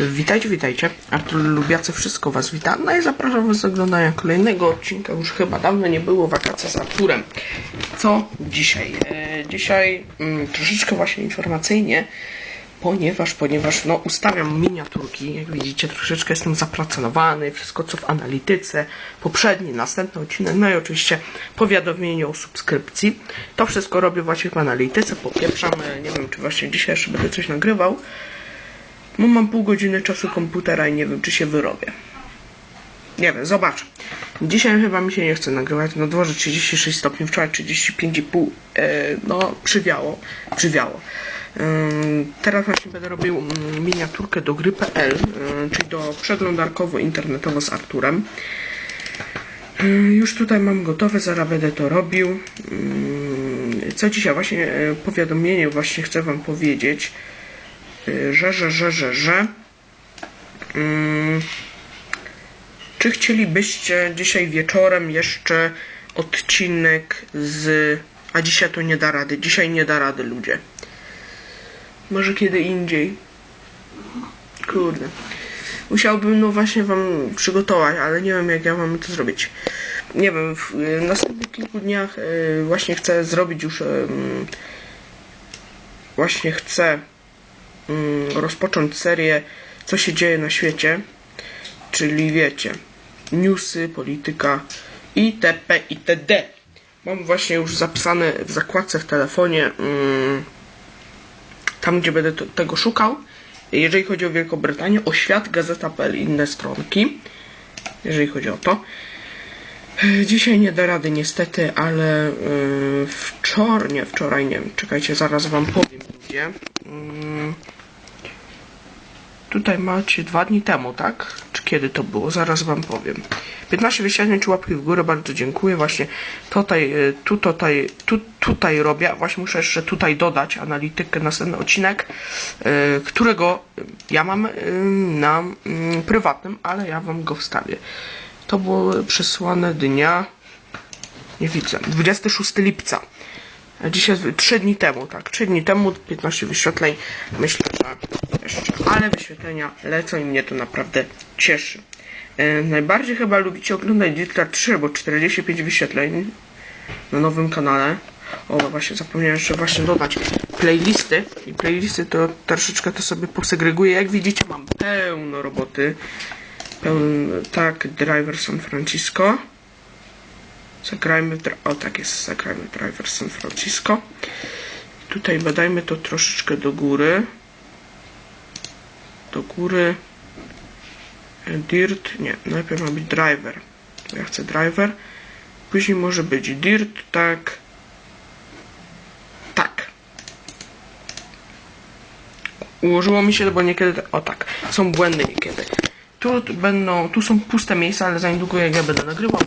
Witajcie, witajcie. Artur Lubiacy wszystko Was wita. No i zapraszam Was do oglądania kolejnego odcinka. Już chyba dawno nie było wakacji z Arturem. Co dzisiaj? E, dzisiaj mm, troszeczkę właśnie informacyjnie, ponieważ, ponieważ no ustawiam miniaturki. Jak widzicie, troszeczkę jestem zapracowany. Wszystko co w analityce. Poprzedni, następny odcinek. No i oczywiście powiadomienie o subskrypcji. To wszystko robię właśnie w analityce. Popieprzam. E, Nie wiem, czy właśnie dzisiaj jeszcze będę coś nagrywał. Mam pół godziny czasu komputera i nie wiem, czy się wyrobię. Nie wiem, zobaczę. Dzisiaj chyba mi się nie chce nagrywać. Na dworze 36 stopni, wczoraj 35,5. E, no, przywiało. Przywiało. Ym, teraz właśnie będę robił mm, miniaturkę do gry.pl, y, czyli do przeglądarkowo-internetowo z Arturem. Już tutaj mam gotowe, zaraz będę to robił. Co dzisiaj właśnie e, powiadomienie właśnie chcę wam powiedzieć, że, że, że, że, że. Ym, Czy chcielibyście dzisiaj wieczorem jeszcze odcinek z. A dzisiaj to nie da rady. Dzisiaj nie da rady, ludzie. Może kiedy indziej. Kurde. Musiałbym no właśnie wam przygotować, ale nie wiem jak ja mam to zrobić. Nie wiem, w y, następnych kilku dniach y, właśnie chcę zrobić już właśnie chcę rozpocząć serię co się dzieje na świecie, czyli wiecie, newsy, polityka itp. itd. Mam właśnie już zapisane w zakładce w telefonie ym, tam, gdzie będę tego szukał. Jeżeli chodzi o Wielką Brytanię, o świat, gazeta.pl inne stronki. Jeżeli chodzi o to. Dzisiaj nie da rady niestety, ale yy, wczoraj, nie wczoraj, nie wiem, czekajcie, zaraz wam powiem gdzie. Tutaj macie dwa dni temu, tak? Czy kiedy to było? Zaraz wam powiem. 15 wyświetleń czy łapki w górę, bardzo dziękuję. Właśnie tutaj, y, tu, tutaj, tu, tutaj robię. Właśnie muszę jeszcze tutaj dodać analitykę, następny odcinek, y, którego ja mam y, na mm, prywatnym, ale ja wam go wstawię. To było przesłane dnia, nie widzę, 26 lipca. Dzisiaj, 3 dni temu, tak, 3 dni temu, 15 wyświetleń, myślę, że jeszcze, ale wyświetlenia lecą i mnie to naprawdę cieszy. E, najbardziej chyba lubicie oglądać Dieter 3, bo 45 wyświetleń na nowym kanale. O, właśnie zapomniałem jeszcze właśnie dodać playlisty. I playlisty to troszeczkę to sobie posegreguję. Jak widzicie, mam pełno roboty. Pełno, tak, Driver San Francisco. Zagrajmy, o tak jest, zagrajmy Driver San Francisco. Tutaj badajmy to troszeczkę do góry. Do góry. Dirt, nie, najpierw ma być driver. Ja chcę driver. Później może być dirt, tak. Tak. Ułożyło mi się, bo niekiedy, o tak, są błędy niekiedy. Tu będą, tu są puste miejsca, ale za niedługo jak ja będę nagrywał,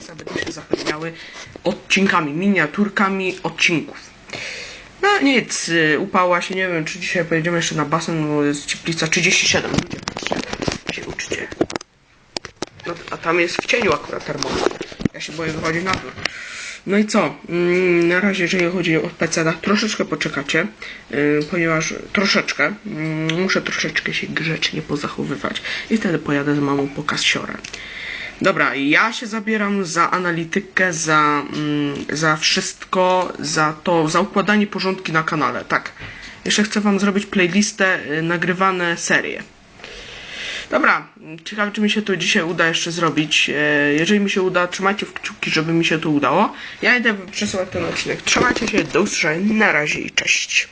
miejsca będą się zapełniały odcinkami, miniaturkami odcinków. No nic, y, upała się, nie wiem, czy dzisiaj pojedziemy jeszcze na basen, bo jest cieplica 37, ludzie, się uczcie. No, a tam jest w cieniu akurat termometr. Ja się boję wychodzić na dół. No i co? Mm, Na razie, jeżeli chodzi o PC, troszeczkę poczekacie, yy, ponieważ troszeczkę, mm, muszę troszeczkę się grzecznie pozachowywać i wtedy pojadę z mamą po kasiorę. Dobra, ja się zabieram za analitykę, za, mm, za wszystko, za to, za układanie porządki na kanale, tak. Jeszcze chcę wam zrobić playlistę, y, nagrywane serie. Dobra, ciekawe czy mi się to dzisiaj uda jeszcze zrobić. E, Jeżeli mi się uda, trzymajcie w kciuki, żeby mi się to udało. Ja idę przesyłać ten odcinek. Trzymajcie się, do usłyszenia, na razie i cześć.